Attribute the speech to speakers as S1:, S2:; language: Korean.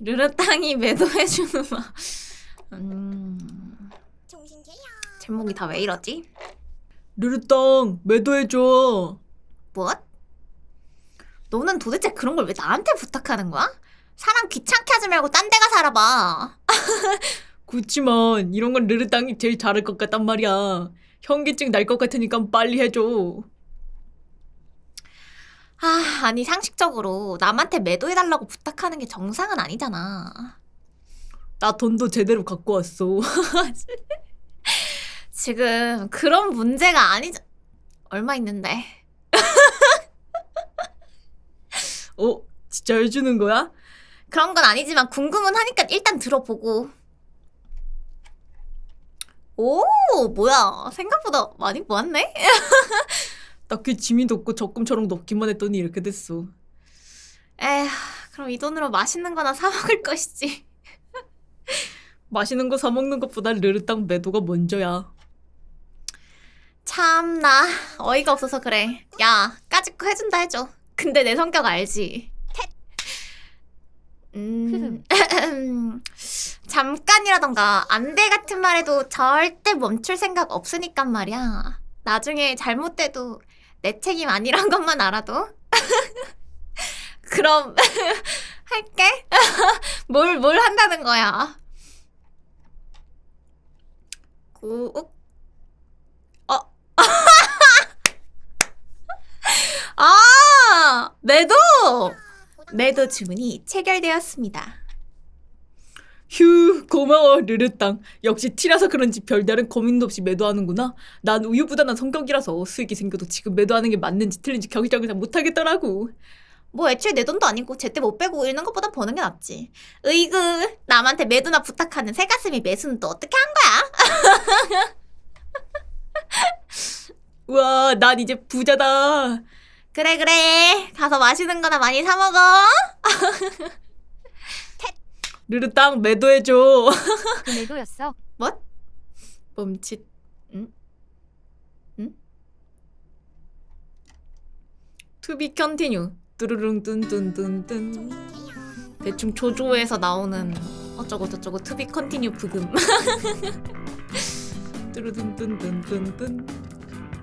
S1: 르르땅이 매도해주는 막. 음. 제목이 다 왜 이러지?
S2: 르르땅 매도해줘.
S1: 뭐? 너는 도대체 그런 걸 왜 나한테 부탁하는 거야? 사람 귀찮게 하지 말고 딴 데가 살아봐.
S2: 그치만 이런 건 르르땅이 제일 잘할 것 같단 말이야. 현기증 날 것 같으니까 빨리 해줘.
S1: 아, 아니 상식적으로 남한테 매도해달라고 부탁하는 게 정상은 아니잖아.
S2: 나 돈도 제대로 갖고 왔어.
S1: 지금 그런 문제가 아니죠. 얼마 있는데?
S2: 어? 진짜 해주는 거야?
S1: 그런 건 아니지만 궁금은 하니까 일단 들어보고. 오, 뭐야. 생각보다 많이 모았네?
S2: 딱히 지민도 없고 적금처럼 넣기만 했더니 이렇게 됐어.
S1: 에휴, 그럼 이 돈으로 맛있는 거나 사 먹을 것이지.
S2: 맛있는 거 사 먹는 것보다 르르땅 매도가 먼저야.
S1: 참나, 어이가 없어서 그래. 야, 까짓 거 해준다 해줘. 근데 내 성격 알지? 음, 잠깐이라던가 안돼 같은 말에도 절대 멈출 생각 없으니까 말이야. 나중에 잘못돼도 내 책임 아니란 것만 알아도. 그럼 할게. 뭘 뭘 한다는 거야? 구 어. 아, 매도! 매도 주문이 체결되었습니다.
S2: 휴 고마워 르르땅. 역시 티라서 그런지 별다른 고민도 없이 매도하는구나. 난 우유부단한 성격이라서 수익이 생겨도 지금 매도하는 게 맞는지 틀린지 결정을 잘 못하겠더라고.
S1: 뭐 애초에 내 돈도 아니고 제때 못 빼고 잃는 것보다 버는 게 낫지. 으이그, 남한테 매도나 부탁하는 새가슴이 매수는 또 어떻게 한 거야?
S2: 우와 난 이제 부자다.
S1: 그래 그래, 가서 맛있는 거나 많이 사 먹어.
S2: 르르땅 매도해줘.
S3: 그 매도였어.
S1: 뭐? 멈칫. 응? 응?
S2: To be continue. 뚜루룽 뚠뚠뚠뚠.
S1: 대충 조조에서 나오는 어쩌고 저쩌고 투비 컨티뉴 부금.
S2: 뚜루뚠뚠뚠뚠뚠.